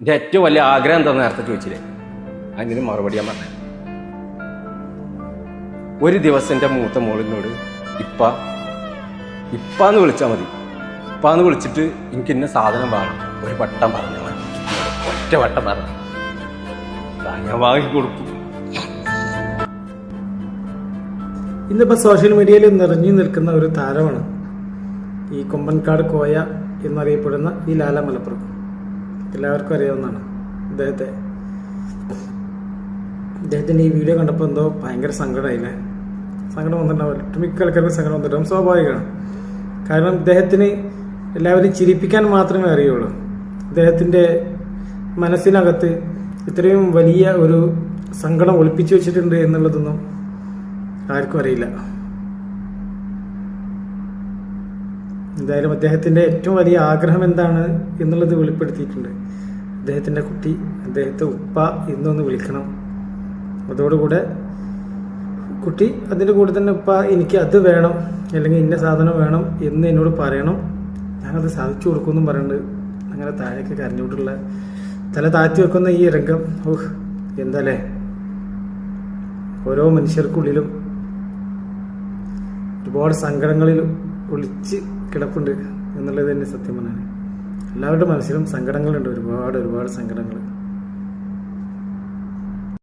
എന്റെ ഏറ്റവും വലിയ ആഗ്രഹം എന്താ നേരത്തെ ചോദിച്ചില്ലേ? അതിന് മറുപടി ഞാൻ പറഞ്ഞു. ഒരു ദിവസം എന്റെ മൂത്ത മോളിനോട് ഇപ്പ ഇപ്പാന്ന് വിളിച്ചാൽ മതി. ഇപ്പാന്ന് വിളിച്ചിട്ട് എനിക്ക് ഇന്ന സാധനം വേണം. ഒരു വട്ടം പറഞ്ഞു ഒറ്റ വട്ടം പറഞ്ഞു ഞാൻ വാങ്ങി കൊടുക്കും ഇന്നിപ്പോൾ സോഷ്യൽ മീഡിയയിൽ നിറഞ്ഞു നിൽക്കുന്ന ഒരു താരമാണ് ഈ കൊമ്പൻകാട് കോയ എന്നറിയപ്പെടുന്ന ഈ ലാല മലപ്പുറം. എല്ലാവർക്കും അറിയാവുന്നതാണ്. അദ്ദേഹത്തെ അദ്ദേഹത്തിന്റെ ഈ വീഡിയോ കണ്ടപ്പോൾ എന്തോ ഭയങ്കര സങ്കടമായില്ലേ? സങ്കടം വന്നിട്ടുണ്ടാവില്ല ഒട്ടുമിക്ക ആൾക്കാർക്കും സങ്കടം വന്നിട്ടുണ്ടാവും. സ്വാഭാവികമാണ്. കാരണം ഇദ്ദേഹത്തിന് എല്ലാവരും ചിരിപ്പിക്കാൻ മാത്രമേ അറിയുള്ളൂ. അദ്ദേഹത്തിന്റെ മനസ്സിനകത്ത് ഇത്രയും വലിയ ഒരു സങ്കടം ഒളിപ്പിച്ചു വെച്ചിട്ടുണ്ട് എന്നുള്ളതൊന്നും ആർക്കും അറിയില്ല. എന്തായാലും അദ്ദേഹത്തിന്റെ ഏറ്റവും വലിയ ആഗ്രഹം എന്താണ് എന്നുള്ളത് വെളിപ്പെടുത്തിയിട്ടുണ്ട്. അദ്ദേഹത്തിന്റെ കുട്ടി അദ്ദേഹത്തെ ഉപ്പ എന്നൊന്ന് വിളിക്കണം. അതോടുകൂടെ കുട്ടി അതിന്റെ കൂടെ തന്നെ ഉപ്പ എനിക്ക് അത് വേണം അല്ലെങ്കിൽ ഇന്ന സാധനം വേണം എന്ന് എന്നോട് പറയണം. ഞാനത് സാധിച്ചു കൊടുക്കുമെന്നും പറയുന്നുണ്ട് അങ്ങനെ താഴേക്ക് കരഞ്ഞുകൊണ്ടുള്ള തല താഴ്ത്തി വെക്കുന്ന ഈ രംഗം ഓഹ് എന്താല്ലേ? ഓരോ മനുഷ്യർക്കുള്ളിലും ഒരുപാട് സങ്കടങ്ങളിൽ ഒളിച്ച് കിടപ്പുണ്ട് എന്നുള്ളത് തന്നെ സത്യം പറഞ്ഞാൽ എല്ലാവരുടെ മനസ്സിലും സങ്കടങ്ങളുണ്ട്. ഒരുപാട് ഒരുപാട് സങ്കടങ്ങൾ